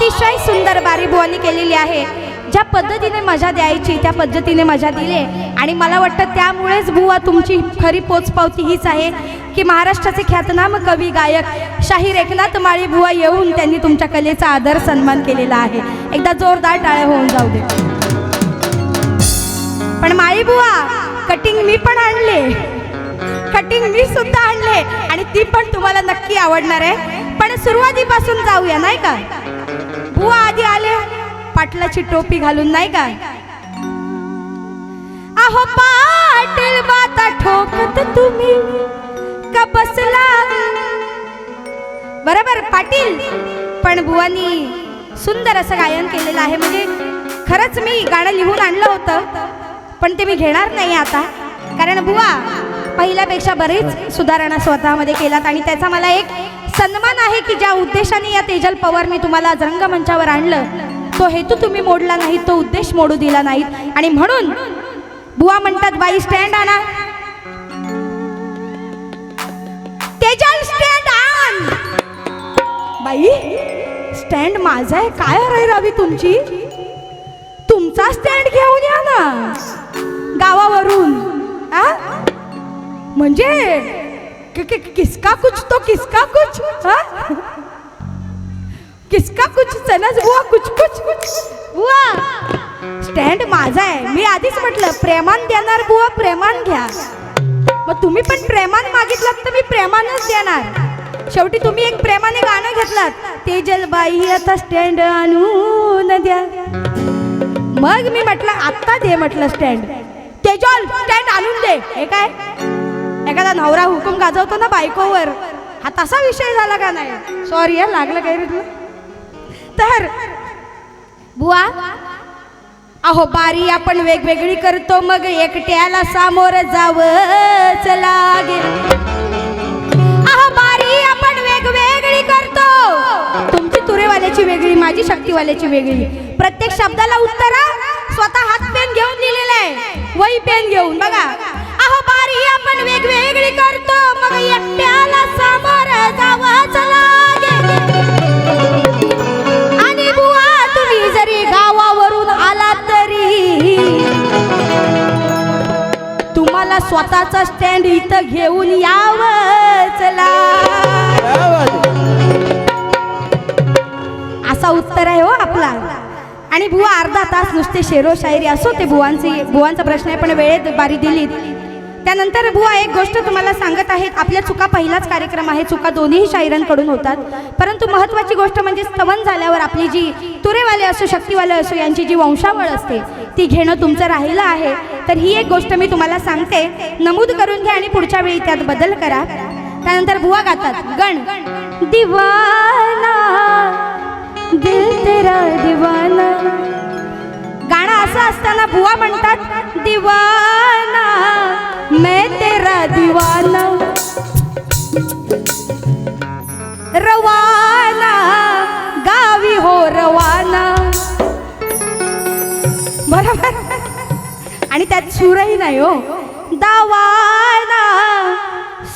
अतिशय सुंदर बारी केलेली आहे. ज्या पद्धतीने मजा द्यायची त्या पद्धतीने मजा दिली. आणि मला वाटतं त्यामुळेच बुवा तुमची खरी पोचपावती हीच आहे की महाराष्ट्राचे ख्यातनाम कवी गायक शाहीर एकनाथ माळी बुवा येऊन त्यांनी तुमच्या कलेचा आदर सन्मान केलेला आहे. एकदा जोरदार टाळे होऊन जाऊ दे. पण माळी बुवा कटिंग मी पण आणले. कटिंग मी सुद्धा आणले. आणि ती पण तुम्हाला नक्की आवडणार आहे. पण सुरुवातीपासून जाऊया नाही का? बुवा आधी आले. पाटलाची टोपी घालून नाही का? अहो पाटील बाता ठोकत तुम्ही. का बसला? बरोबर पाटील. पण बुवानी सुंदर असं गायन केलेलं आहे. म्हणजे खरंच मी गाणं लिहून आणलं होतं. पण ते मी घेणार नाही आता. कारण बुवा पहिल्यापेक्षा बरीच सुधारणा स्वतःमध्ये केलात आणि त्याचा मला एक सन्मान आहे की ज्या उद्देशाने या तेजल पवार मी तुम्हाला आज रंगमंचावर आणलं तो हेतू तुम्ही मोडला नाही तो उद्देश मोडू दिला नाहीत. आणि म्हणून बुवा म्हणतात बाई स्टँड आणा. तेजल स्टँड आण. बाई स्टँड माझा आहे काय रे रवी तुमची? तुमचा स्टँड घेऊन या ना. गावावरून. आ? म्हणजे किसका कुछ तो किसका कुछ हा? किसका कुछ सनस? बुवा कुछ कुछ बुवा स्टँड माझा आहे. मी आधीच म्हटलं प्रेमान देणार बुवा प्रेमान घ्या. मग तुम्ही पण प्रेमान मागितलात तर मी प्रेमानच देणार. शेवटी तुम्ही एक प्रेमाने गाणं घेतलात. तेजल बाई आता स्टँड आणून द्या. मग मी म्हटलं आत्ता दे म्हटलं स्टँड तेजल स्टँड आणून दे. हे काय? एखादा नवरा हुकूम गाजवतो ना बायकोवर. हा तसा विषय झाला का नाही? सॉरी हा लागलं काय तुला? तर बुवा अहो बारी आपण वेगवेगळी करतो मग एकट्याला सामोर जावंच लागेल. अहो बारी आपण वेगवेगळी करतो. तुमची तुरेवाल्याची वेगळी माझी शक्तीवाल्याची वेगळी. प्रत्येक शब्दाला उत्तर स्वतः हात पेन घेऊन दिलेलं आहे. वही पेन घेऊन बघा. आपण वेगवेगळी करतो. मग एकट्याला सामोर जावंच लागेल आणि बुवा तुम्ही जरी गावावरून आला तरी तुम्हाला स्वतःचा स्टँड इथं घेऊन यावंच असा उत्तर आहे हो आपला. आणि बुवा अर्धा तास नुसते शेरो शायरी असो ते बुवांचे बुवांचा प्रश्न आहे पण वेळेत बारी दिलीत. त्यानंतर बुवा एक गोष्ट तुम्हाला सांगत आहेत. आपल्या चुका पहिलाच कार्यक्रम आहे. चुका दोन्ही शाहिरांकडून होतात. परंतु महत्त्वाची गोष्ट म्हणजे स्तवन झाल्यावर आपली जी तुरेवाले असो शक्तीवाले असो यांची जी वंशावळ असते ती घेणं तुमचं राहिलं आहे. तर ही एक गोष्ट मी तुम्हाला सांगते. नमूद करून घ्या आणि पुढच्या वेळी त्यात बदल करा. त्यानंतर बुवा गातात गण. दिवाना दिल तेरा दिवाना. गाणं असं असताना बुवा म्हणतात दिवाना. मैं तेरा दिवाना। रवाना गावी हो रवाना। बरोबर? आणि त्यात सुरही नाही हो. दावाना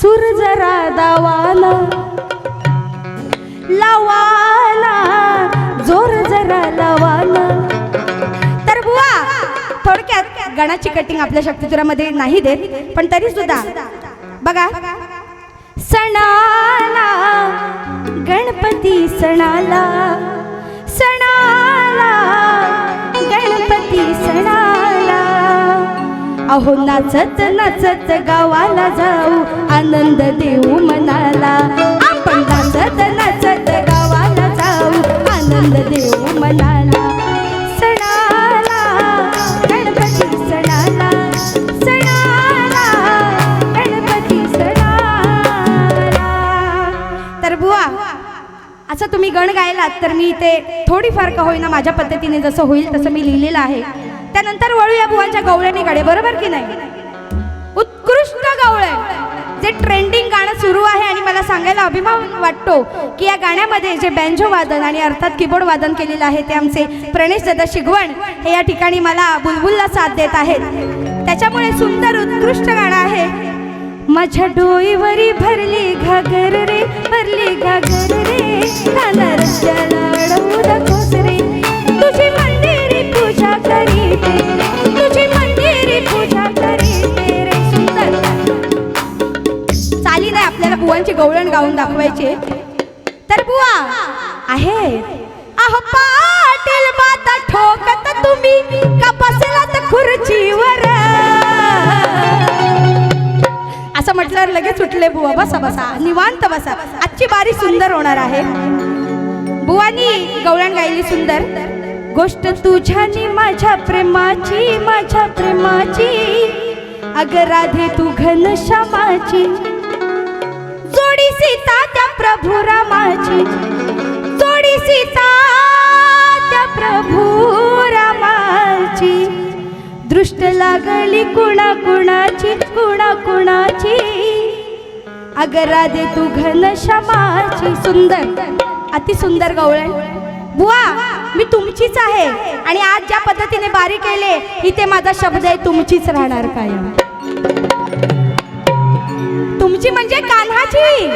सुर जरा दावाना. लावाना जोर जरा लावा थोडक्यात गणाची कटिंग आपल्या शक्तिचुरामध्ये नाही देत पण तरी सुद्धा बघा. सणाला गणपती सणाला सणाला गणपती सणाला. अहो नाचत नाचत गावाला जाऊ आनंद देऊ मनाला. आपण नाचत नाचत गावाला जाऊ आनंद देऊ मनाला. गण तर मी ते थोडीफार का होईना माझ्या पद्धतीने जसं होईल तसं मी लिहिलेलं आहे. त्यानंतर वळूया बुवांच्या गवळणीकडे बरोबर की नाही? उत्कृष्ट गवळे. जे ट्रेंडिंग गाणं सुरू आहे आणि मला सांगायला अभिमान वाटतो की या गाण्यामध्ये जे बँजो वादन आणि अर्थात कीबोर्ड वादन केलेलं आहे ते आमचे प्रणेश दादा शिगवण हे या ठिकाणी मला बुलबुलला साथ देत आहेत. त्याच्यामुळे सुंदर उत्कृष्ट गाणं आहे. माझ्या डोईवरी भरली घागर रे भरली घागर रे. काना रे. रे सुंदर. चाली आपल्याला गवळण गाऊन दाखवायचे. तर बुवा आहे. अहो पाटील माता ठोकत तुम्ही. का बसलात खुर्चीवर? म्हटल्यावर लगेच सुटले बुवा बसा बसा. निवांत बसा. आजची बारी सुंदर होणार आहे. बुवानी गवळण गायली सुंदर. गोष्ट तुझ्यानी माझ्या प्रेमाची माझ्या प्रेमाची. अग राधे तू घन श्यामाची. जोडी सीता त्या प्रभू रामाची. जोडी सीता त्या प्रभू रामाची. दृष्ट लागली कुणा कुणाची कुणा अगरा राधे तू घन श्यामाची सुंदर. अति सुंदर गवळण. बुवा मी तुमचीच आहे. आणि आज ज्या पद्धतीने बारी केले इथे माझा शब्द आहे तुमचीच राहणार काय तुमची म्हणजे कान्हाची.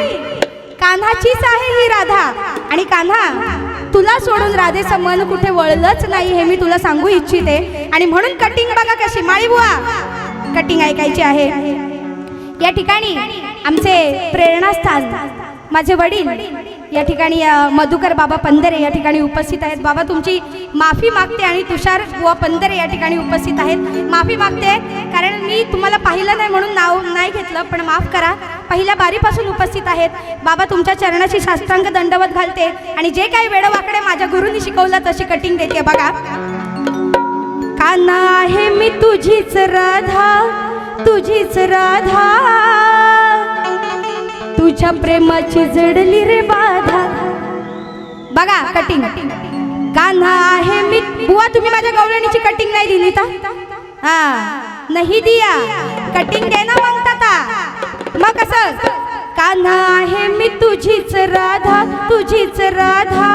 कान्हाचीच आहे ही राधा. आणि कान्हा तुला सोडून राधेचं मन कुठे वळलंच नाही हे मी तुला सांगू इच्छिते. आणि म्हणून कटिंग बघा कशी. माळी बुवा कटिंग ऐकायची आहे. या ठिकाणी आमचे प्रेरणास्थान माझे वडील या ठिकाणी मधुकर बाबा पंधरे या ठिकाणी उपस्थित आहेत. बाबा तुमची माफी मागते आणि तुषार बुवा पंधरे या ठिकाणी उपस्थित आहेत. माफी मागते कारण मी तुम्हाला पाहिलं नाही म्हणून नाव नाही घेतलं पण माफ करा. पहिल्या बारीपासून उपस्थित आहेत. बाबा तुमच्या चरणाची शास्त्रांग दंडवत घालते आणि जे काही वेळवाकडे माझ्या गुरुनी शिकवलं तशी कटिंग देते. बघा. काना आहे मी तुझीच राधा तुझीच राधा? तुझ्या प्रेमाची जडली रे बाधा. बघा कटिंग कान्हा आहे मी. बुवा तुम्ही माझ्या गवळणीची कटिंग नाही दिली तर? हा. नाही दिया. कटिंग दे ना म्हणतात मग कसं? कान्हा आहे मी तुझीच राधा तुझीच राधा.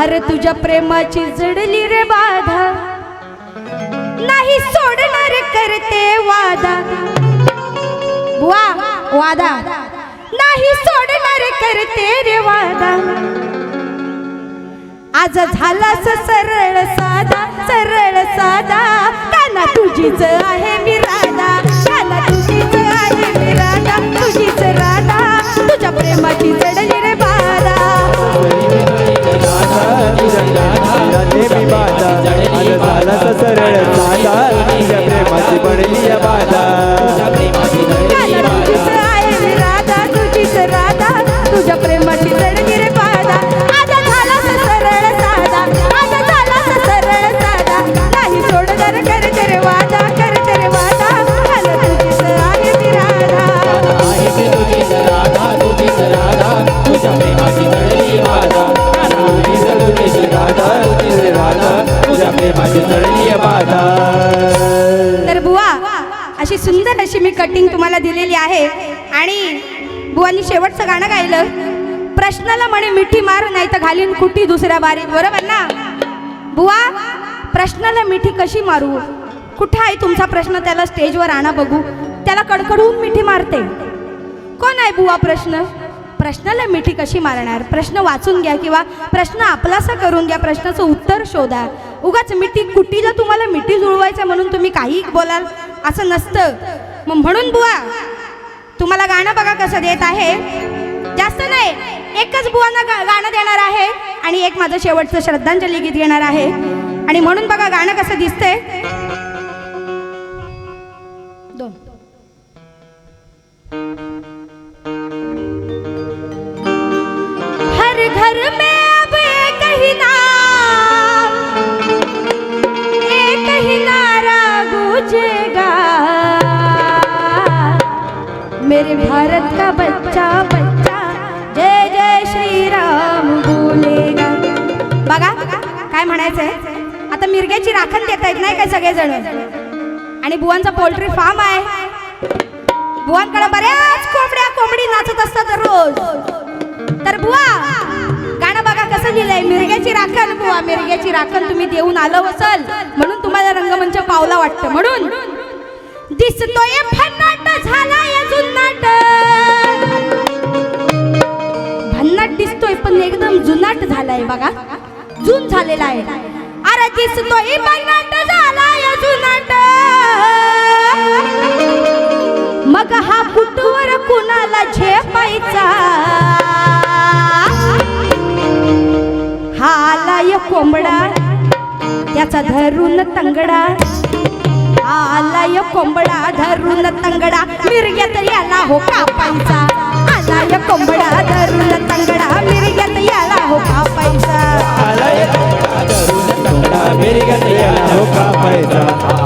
अरे तुझ्या प्रेमाची जडली रे बाधा. नाही सोडणार करते वादा. बुवा वादा. नाही सोडणार करते रे वादा. आज झालास सरळ साधा सरळ साधा. काना तुझीच आहे मी राधा. काना तुझीच आहे मी राधा. तुझीच राधा. तुझ्या प्रेमाची चढली रे बाधा. झालास सरळ साधा. तुझ्या प्रेमाची पडली बाधा. तर बुवा अशी सुंदर अशी मी कटिंग तुम्हाला दिलेली आहे. आणि बुवानी शेवटचं गाणं गायलं. प्रश्नाला म्हणे मिठी मार नाही तर घालीन कुठी दुसऱ्या बारीत. बरोबर ना? बुवा प्रश्नाला मिठी कशी मारू? कुठं आहे तुमचा प्रश्न? त्याला स्टेजवर आणा बघू. त्याला कडकडून मिठी मारते. कोण आहे बुवा प्रश्न? प्रश्नाला मिठी कशी मारणार? प्रश्न वाचून घ्या किंवा प्रश्न आपलासा करून घ्या. प्रश्नाचं उत्तर शोधा. उगाच मिठी कुटीला तुम्हाला मिठी जुळवायचं म्हणून तुम्ही काही बोलाल? असं नसतं. मग म्हणून बुवा तुम्हाला गाणं बघा कसं देत आहे. जास्त नाही. एकच बुवांना गा- गाणं देणार आहे आणि एक माझं शेवटचं श्रद्धांजली गीत घेणार आहे. आणि म्हणून बघा गाणं कसं दिसतंय. दोन. हर घर में अब एक ही नाम एक ही नारा मेरे भारत का बच्चा बच्चा श्रीराम बोलेगा. बघा काय म्हणायचंय? आता मिरग्याची राखण देत आहेत नाही काय सगळेजण? आणि बुवांचा पोल्ट्री फार्म आहे. बुवांकडे बऱ्याच कोंबड्या कोंबडी नाचत असतात रोज तर बुवा गाणं बघा कसं लिहिलंय. मिरग्याची राखण बुवा मिरग्याची राखण तुम्ही देऊन आलं असल म्हणून तुम्हाला रंगमंच पावला वाटतं. म्हणून दिसतोय फन्नाट झाला. दिसतोय पण एकदम जुनाट झालाय बघा. जून झालेला आहे. अरे दिसतोय बनाट झालाय जुनाट. मग हा कुटवर कुणाला झेपायचा? हा आलाय कोंबडा. त्याचा धरून तंगडा. हा आलाय कोंबडा धरून तंगडा. मिरग्यात याला हो कापायचा. आलाय कोंबडा धरून तंगडा मिरग्यात याला हो कापायचा आलाय कोंबडा धरून तंगडा मिरगत याला हो कापायचा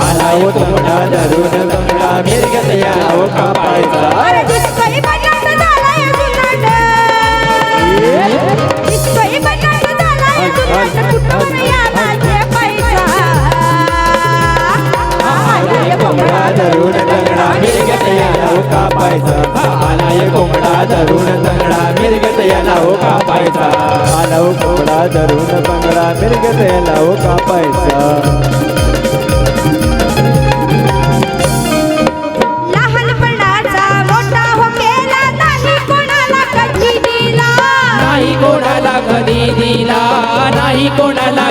आला तोंडा धरून तंगडा मिरगत याला कापायचा अरे दिसतोय बजाट झालाय जुनाट दिसतोय बजाट झालाय जुनाट कुठून याला झेपायचा आलाय कोंबडा धरून तंगडा मिरगत याला हो कापायचा आलाय कोंबडा धरून तंगडा मिरगत याला हो कापायचा आला हो कोंबडा धरून तंगडा मिरगत याला हो कापायचा कधी दिला? नाही कोणाला कधी दिला नाही कोणाला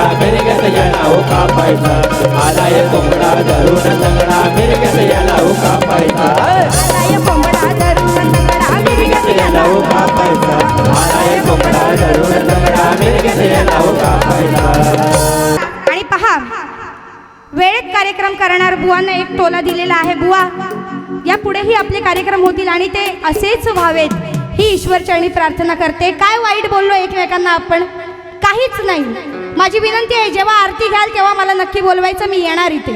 याला हो कापायचा आलाय कोंबडा धरून तंगडा मिरगत याला हो कापायचा आलाय कोंबडा धरून तंगडा मिरग्यात याला याला हो कापायचा आलाय कोंबडा धरून तंगडा मिरगत याला कापायचा आणि पहा वेळेत कार्यक्रम करणार बुवांना एक टोला दिलेला आहे. बुवा या पुढेही आपले कार्यक्रम होतील आणि ते असेच व्हावेत ही ईश्वरचरणी प्रार्थना करते. काय वाईट बोललो एकमेकांना आपण? काहीच नाही. माझी विनंती आहे जेव्हा आरती घ्याल तेव्हा मला नक्की बोलवायचं. मी येणार इथे.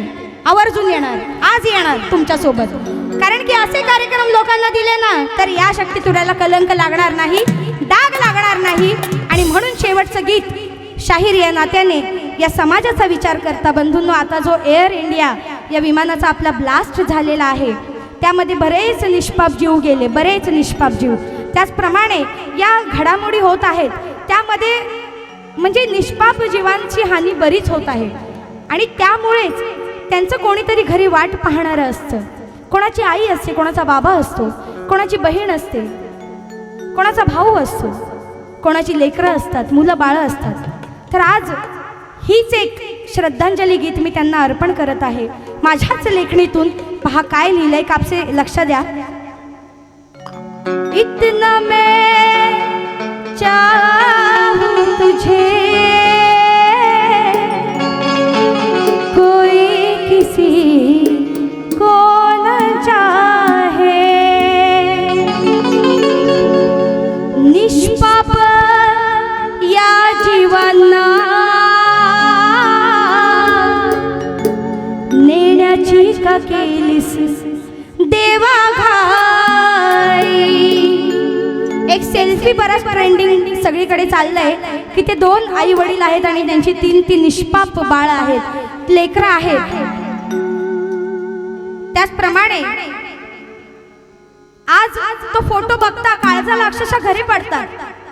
आवर्जून येणार. आज येणार तुमच्यासोबत कारण की असे कार्यक्रम लोकांना दिले ना तर या शक्ती तुऱ्याला कलंक लागणार नाही डाग लागणार नाही. आणि म्हणून शेवटचं गीत शाहीर या नात्याने या समाजाचा विचार करता बंधूंनो आता जो एअर इंडिया या विमानाचा आपला ब्लास्ट झालेला आहे त्यामध्ये बरेच निष्पाप जीव गेले बरेच निष्पाप जीव. त्याचप्रमाणे या घडामोडी होत आहेत त्यामध्ये म्हणजे निष्पाप जीवांची हानी बरीच होत आहे. आणि त्यामुळेच त्यांचं कोणीतरी घरी वाट पाहणारं असतं. कोणाची आई असते कोणाचा बाबा असतो कोणाची बहीण असते कोणाचा भाऊ असतो कोणाची लेकरं असतात मुलं बाळं असतात. तर आज हीच एक श्रद्धांजली गीत मी त्यांना अर्पण करत आहे. माझ्याच लेखणीतून पहा काय लिहिलंय कापसे लक्ष द्या. इतना मैं चार तुझे। कोई किसी को न चाहे। निष्पाप या जीवांना का देवा सेल्फी बराच ट्रेंडिंग सगळीकडे चाललंय की ते दोन आई वडील आहेत आणि त्यांची तीन तीन निष्पाप बाळ आहेत लेकरं आहेत. त्याचप्रमाणे आज तो फोटो बघता काळजाला अक्षरशः घरी पडतात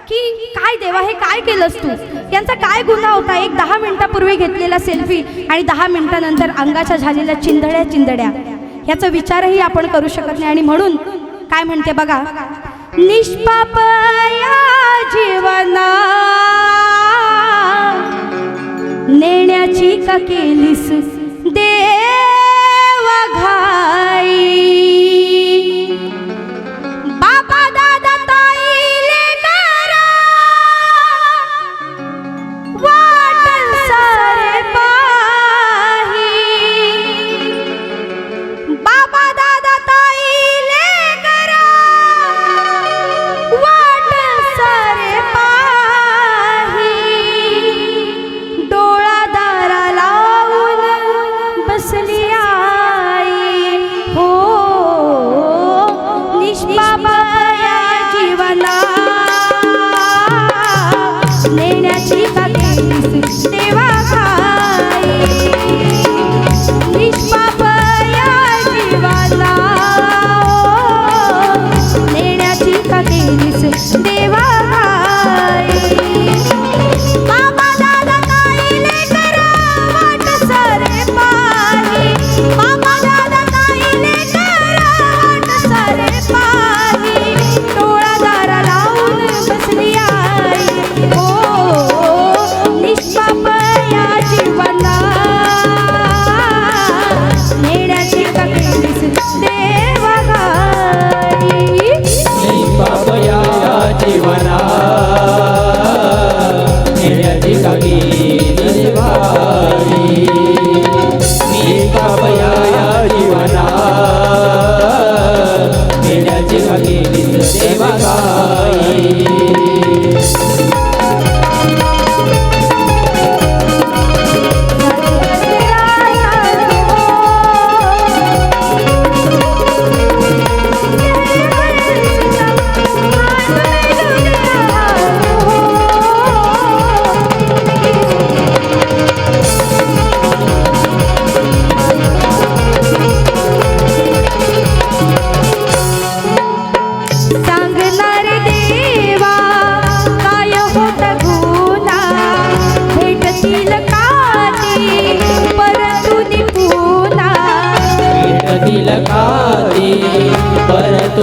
की काय देवा हे काय केलंस तू? यांचा काय गुन्हा होता? एक दहा मिनिटापूर्वी घेतलेला सेल्फी आणि दहा मिनिटानंतर अंगाच्या झालेल्या चिंधड्या चिंधड्या याचा विचारही आपण करू शकत नाही आणि म्हणून काय म्हणते बघा निष्पाप या जीवना. नेण्याची का केलीस?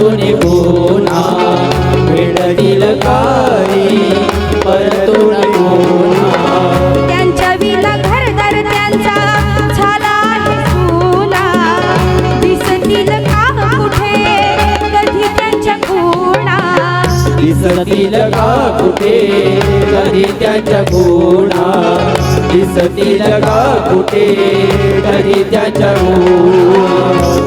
परतून पुन्हा भेटतील काही परतून पुन्हा त्यांच्या विना घरदार त्यांचा झाला चुना दिसतील का कुठे? कधी त्यांच्या खुणा? दिसतील का कुठे? कधी त्याच्या गुणा दिसतील का कुठे? कधी त्याच्या गुणा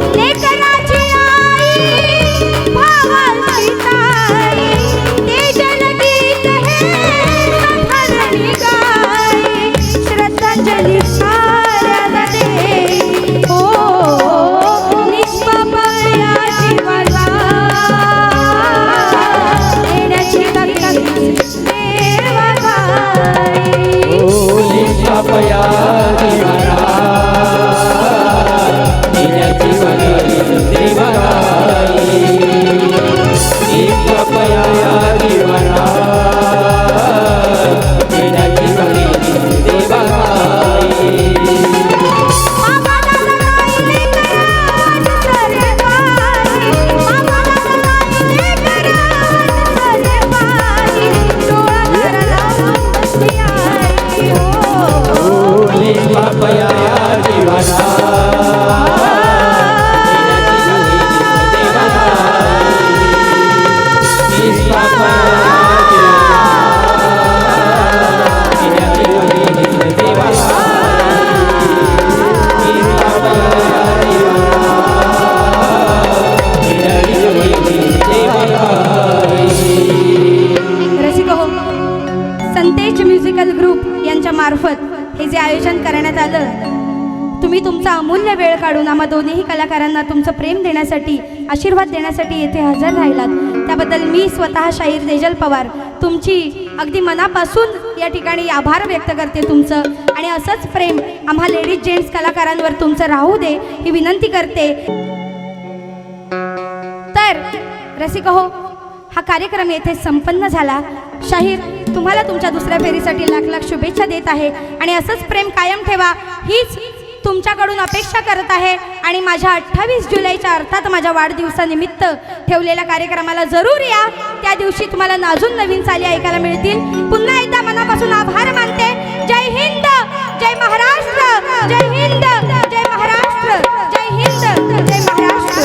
देण्यासाठी येथे हजर राहिलात. त्याबद्दल मी स्वतः शाहीर तेजल पवार तुमची अगदी मनापासून या ठिकाणी आभार व्यक्त करते तुमचं. आणि असंच प्रेम आम्हा लेडीज जेंट्स कलाकारांवर तुमचं राहू दे ही विनंती करते. तर रसिक हो हा कार्यक्रम येथे संपन्न झाला. शाहीर तुम्हाला तुमच्या दुसऱ्या फेरीसाठी लाख लाख शुभेच्छा देत आहे. आणि असंच प्रेम कायम ठेवा. हीच तुमच्याकडून अपेक्षा करत आहे आणि माझ्या अठ्ठावीस जुलैच्या अर्थात माझ्या वाढदिवसानिमित्त ठेवलेल्या कार्यक्रमाला जरूर या. त्या दिवशी तुम्हाला नाजून नवीन चाली ऐकायला मिळतील. पुन्हा एकदा मनापासून आभार मानते. जय हिंद जय महाराष्ट्र जय हिंद जय महाराष्ट्र जय हिंद जय महाराष्ट्र.